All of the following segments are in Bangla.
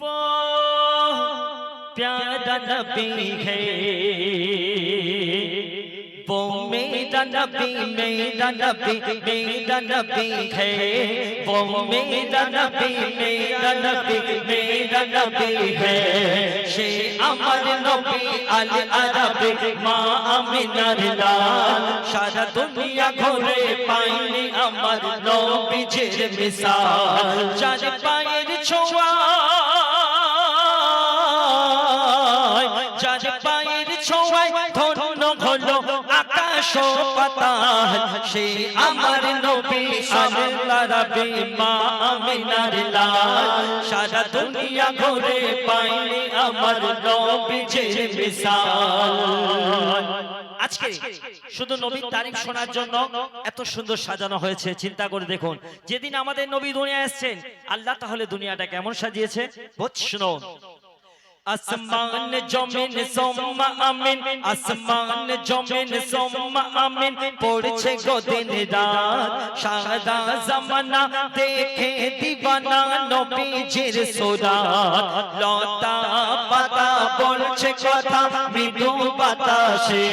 वो प्यारा नबी है वो मेरा नबी मेरा नबी मेरा नबी है वो मेरा नबी मेरा नबी मेरा नबी है সে আমার নবী আল আরবে মা আমিনার লাল সারা দুনিয়া ঘুরে পাইনি আমার নবীজির মিসাল চার পায়ের ছোঁয়া চার পায়ের ছোঁয়ায় ধন্য আকাশ পাতাল। আমার নবী লাল। সারা দুনিয়া ঘুরে আমার নবীজির মিসাল আজকে শুধু নবীর তারিখ শোনার জন্য এত সুন্দর সাজানো হয়েছে, চিন্তা করে দেখুন। যেদিন আমাদের নবী দুনিয়া এসেছেন, আল্লাহ তাহলে দুনিয়াটা কেমন সাজিয়েছে? বুঝছ আসমান জমিন সোম্মা আমিন। আসমান জমিন সোম্মা আমিন। পড়ছে গদিন রাত। সাদা জামানা দেখে দিবানা নবীজির সুরাত। লতা পাতা বলছে কথা মৃদু বাতাসে।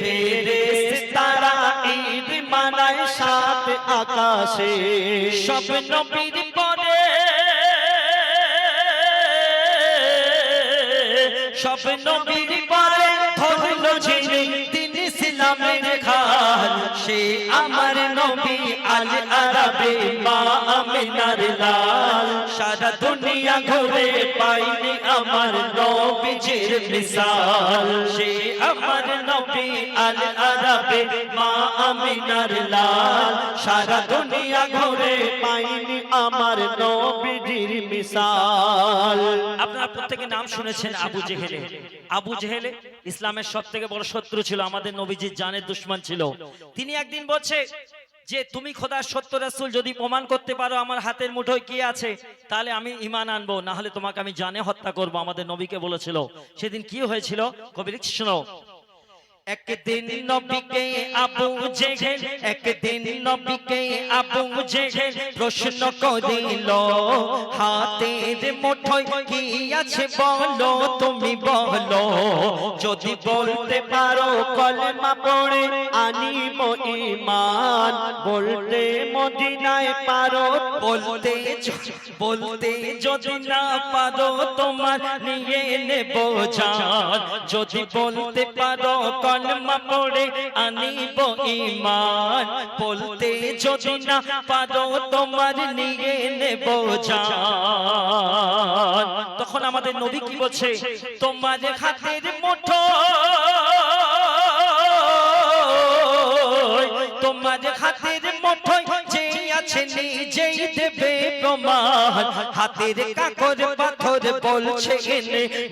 ফেরেশতারা ঈদ মানায় সাত আকাশে। সব নবীর পরে সব নবীর পরে ধরলো যিনি তিনি ইসলামের খাল সে আমার নবী আল আরবে মা আমিনার লাল। সারা দুনিয়া ঘুরে পাইনি আমার নবীজির মিসাল সে আমার নবী আল আরবে মা আমিনার লাল। সারা দুনিয়া ঘুরে পাইনি আমার নবীজির মিসাল আপনারা প্রত্যেকে নাম শুনেছেন আবু জেহেলে আবু জেহেলে ইসলামের সব থেকে বড় শত্রু ছিল, আমাদের নবীজির জানের দুশ্মন ছিল। তিনি একদিন বলছে যে, তুমি খোদার সত্য রাসুল যদি প্রমাণ করতে পারো আমার হাতের মুঠোয় কি আছে, তাহলে আমি ইমান আনব না হলে তোমাকে আমি জানে হত্যা করব। আমাদের নবীকে বলেছিল। সেদিন কি হয়েছিল? কবি শোনো একদিন নবীকে আবু জেহেল একদিন নবীকে আবু জেহেল প্রশ্ন করিল, হাতের মুঠোয় কি আছে বলো তুমি বলো, যদি বলতে পারো কলমা পড়ে আনিব ঈমান, বলতে মদিনায় পারো, বলতে বলতে যদি না পারো তোমার নিয়ে নেব জান, যদি বলতে পারো কলমা পড়ে আনিব ইমান। বলতে যদি না পারো, তোমার নিয়ে নেব জান। তখন আমাদের নবী কি বলছে? তোমার হাতের মুঠো, তোমার হাতের মুঠোয় আছে নিজেই দেবে প্রমাণ। হাতের কাকর পাথর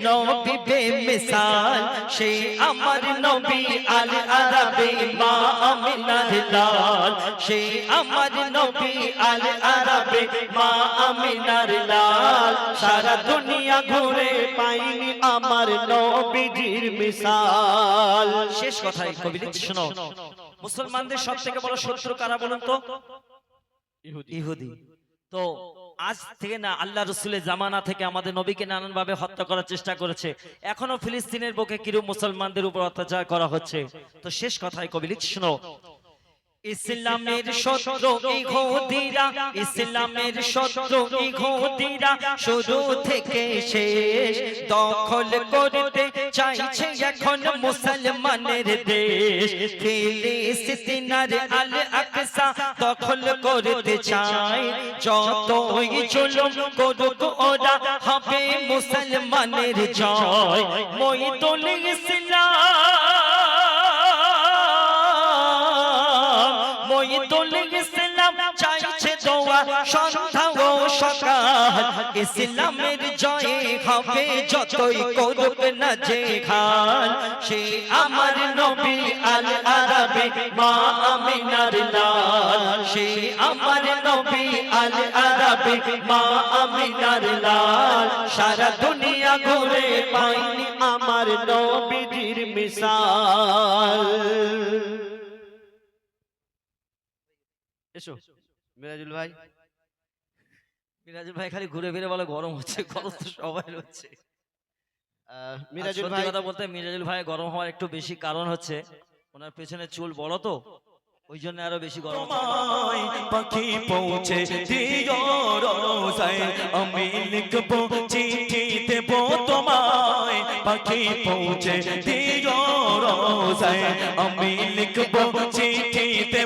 নবী বেমিসাল সে আমার নবী আল আরবে মা আমিনার লাল। আমার নবী আল আরবে মা আমিনার লাল। সারা দুনিয়া ঘুরে পাইনি আমার নবীজির মিসাল। শেষ কথাই। কবি শোনো। মুসলমানদের সব থেকে বড় শত্রু কারা বলুন তো? ইহুদি। তো আজ থেকে না আল্লাহ রসুলের জামানা থেকে আমাদের নবীকে নানান ভাবে হত্যা করার চেষ্টা করেছে। এখনও ফিলিস্তিনের বুকে কিরূপ মুসলমানদের উপর অত্যাচার করা হচ্ছে? তো শেষ কথায় কবি লিখছ শোনো ইসলামের শত্রু ইহুদিরা ইসলামের শত্রু ইহুদিরা শুরু থেকে শেষ দখল করতে চাইছে এখন মুসলমানের দেশ। ফিলিস্তিনার আল আকসা দখল করতে চায়। যতই জুলুম করুক ওরা হবে মুসলমানের জয়। মইদুল ইসলাম ইসলামের হবে যতই করুক না যে সে আমার নবী আল আরবে মা আমিনার লাল। সে আমার নবী আল আরবে মা আমিনার লাল। সারা দুনিয়া ঘুরে পাইনি আমার নবীজির মিসাল এসো। মিরাজুল ভাই। মিরাজুল ভাই খালি ঘুরে ফিরে বলে গরম হচ্ছে গরম তো সবাই হচ্ছে। মিরাজুল ভাই। কথা বলতে মিরাজুল ভাই গরম হওয়ার একটু বেশি কারণ হচ্ছে ওনার পেছনে চুল বড় তো ওই জন্য আরও বেশি গরম পাখি পৌঁছে রোজায় আমি লিখব চিঠি দেব তোমায়। পাখি পৌঁছে দিও রোজায় আমি লিখব চিঠি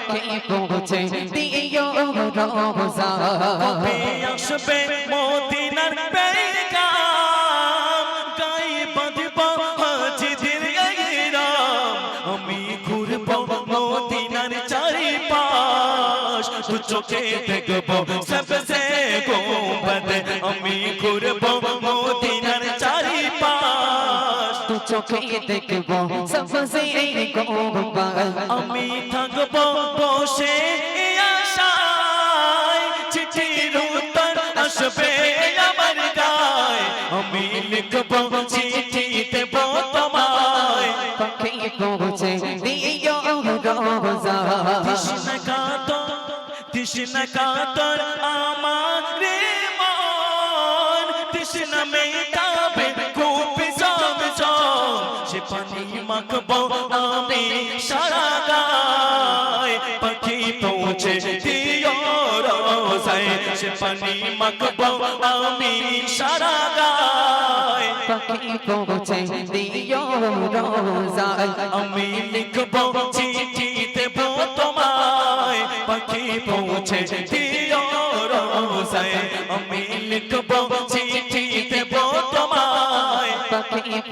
পাখি পৌঁছে দিও রোজা কবে আসবে মদিনার পেগাম গায়ে বাঁধব হাজিদের গাইরাম আমি ঘুরব মদিনার চারিপাশ দু চোখে দেখব সবসে গোবদ আমি ঘুরব মদিনার তু চোখে দেখব। সবসে আমি থাকব বসে আশায়। চিঠির উত্তর আসবে আমার গায়। আমি লিখব চিঠি দেব তোমায়। পাখি পৌঁছে দিও রোজা। কৃষ্ণ কাতর কৃষ্ণ কাতর আমার রে মন। কৃষ্ণ মেটাবে আমি সারা গায় পাখি পৌঁছে দিও রোজায়। সে পানি মাখবো আমি সারা গায় পাখি পৌঁছে দিও রোজা আমি লিখব চিঠি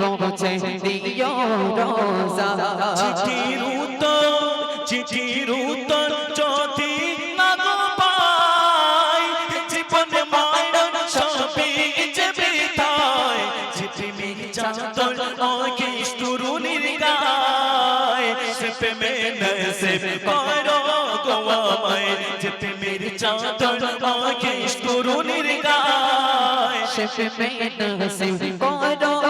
পৌঁছে দিও রোজা চিঠির উত্তর চিঠির উত্তর যদি না গো পাই জীবন মায়ন সবই যে বিতায় চিঠি মিল চাদর অগিস তরুণীর গায় সে প্রেমে নসে পারো গোয়ামায় চিঠি মিল চাদর অগিস তরুণীর গায় সে প্রেমে নসিব করো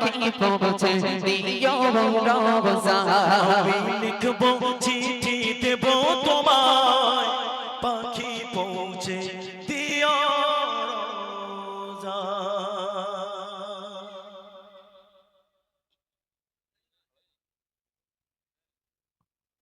পাখি পৌঁছে দিও রোজা আমি লিখব